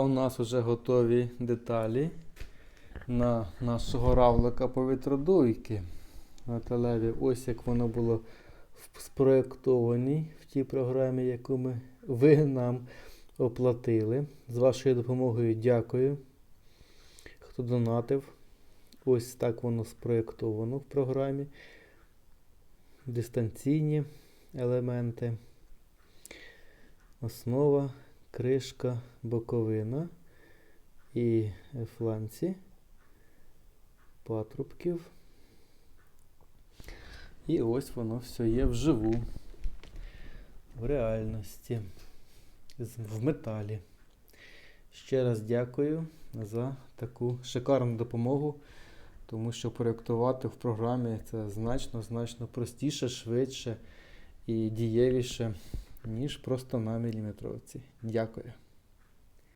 У нас вже готові деталі на нашого равлика повітродуйки металеві. Ось як воно було спроєктовані в тій програмі, яку ми, ви нам оплатили. З вашою допомогою дякую. Хто донатив. Ось так воно спроєктовано в програмі. Дистанційні елементи. Основа, кришка, боковина і фланці патрубків. І ось воно все є вживу, в реальності, в металі. Ще раз дякую за таку шикарну допомогу, тому що проєктувати в програмі це значно, значно простіше, швидше і дієвіше, ніж просто на міліметровці. Дякую.